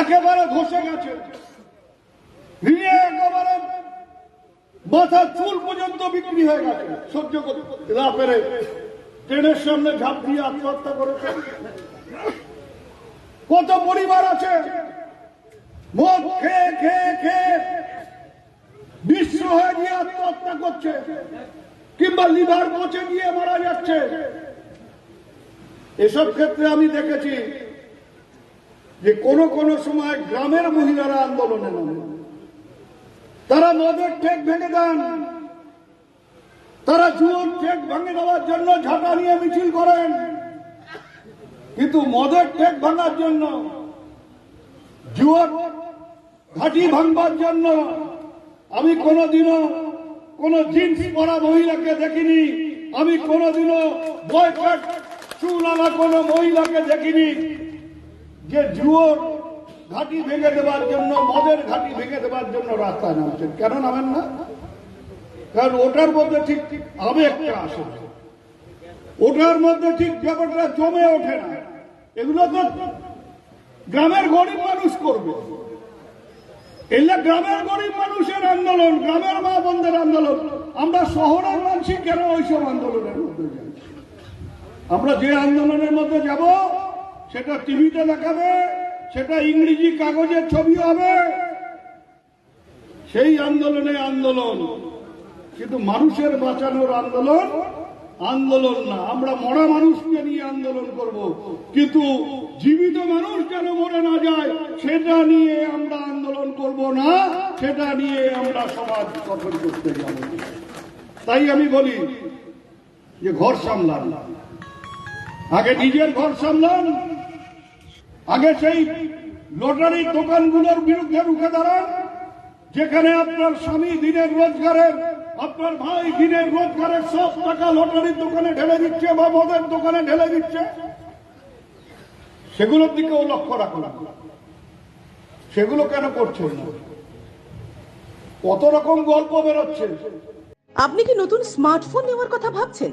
একেবারে ধসে গেছে। ভেঙে একেবারে মাথার চুল পর্যন্ত বিক্রি হয়ে গেছে। সহ্য করতে না। পেরে ট্রেনের সামনে ঝাঁপ দিয়ে আত্মহত্যা করেছে। কত পরিবার আছে, মদ খেয়ে খেয়ে খেয়ে বিশ্ব হয়ে গিয়ে আত্মহত্যা করছে। কিংবা লিভার পচে গিয়ে মারা যাচ্ছে। এসব ক্ষেত্রে আমি দেখেছি যে কোন কোন সময় গ্রামের মহিলারা আন্দোলনে নামে। তারা মদের ঠেক ভেঙে দেন। তারা জুয়োর ঠেক ভেঙে দেওয়ার জন্য ঝাঁটা নিয়ে মিছিল করেন। কিন্তু মদের ঠেক ভাঙার জন্য জুয়োর ঘাটি ভাঙবার জন্য আমি কোনোদিনও কোন জিন্স পরা মহিলাকে দেখিনি। আমি কোনোদিনও বয়কট চুলালা কোনো মহিলাকে দেখিনি। যে জুয়োর ঘাটি ভেঙে দেওয়ার জন্য, মদের ঘাটি ভেঙে দেওয়ার জন্য রাস্তায় নামছেন। কেন নামেন না? কারণ ওটার মধ্যে ঠিক ঠিক আবেগটা আসে। ওটার মধ্যে ঠিক ব্যাপারটা জমে ওঠে না। এগুলো তো গ্রামের গরিব মানুষ করবে। এগুলো গ্রামের গরিব মানুষের আন্দোলন, গ্রামের মা বন্ধের আন্দোলন। আমরা শহরের মানুষই কেন ওইসব আন্দোলনের মধ্যে যাই? আমরা যে আন্দোলনের মধ্যে যাব সেটা টিভিতে দেখাবে, সেটা ইংরেজি কাগজের ছবি হবে। সেই আন্দোলনে আন্দোলন। কিন্তু মানুষের বাঁচানোর আন্দোলন আন্দোলন না। আমরা মরা মানুষকে নিয়ে আন্দোলন করব। কিন্তু জীবিত মানুষ যেন মরে না যায়, সেটা নিয়ে আমরা আন্দোলন করব না, সেটা নিয়ে আমরা সমাজ গঠন করতে যাব তাই আমি বলি যে ঘর সামলান। আগে নিজের ঘর সামলান আগে সেই লটারির দোকানগুলোর বিরুদ্ধে রুখে দাঁড়ান, যেখানে আপনার স্বামী দিনের রোজগারের, আপনার ভাই দিনের রোজগারের সব টাকা লটারির দোকানে ঢেলে দিচ্ছে বা মদের দোকানে ঢেলে দিচ্ছে। সেগুলোর দিকেও লক্ষ্য রাখুন। সেগুলো কেন করছেন না? কত রকম গল্প বেরোচ্ছে। আপনি কি নতুন স্মার্টফোন নেওয়ার কথা ভাবছেন?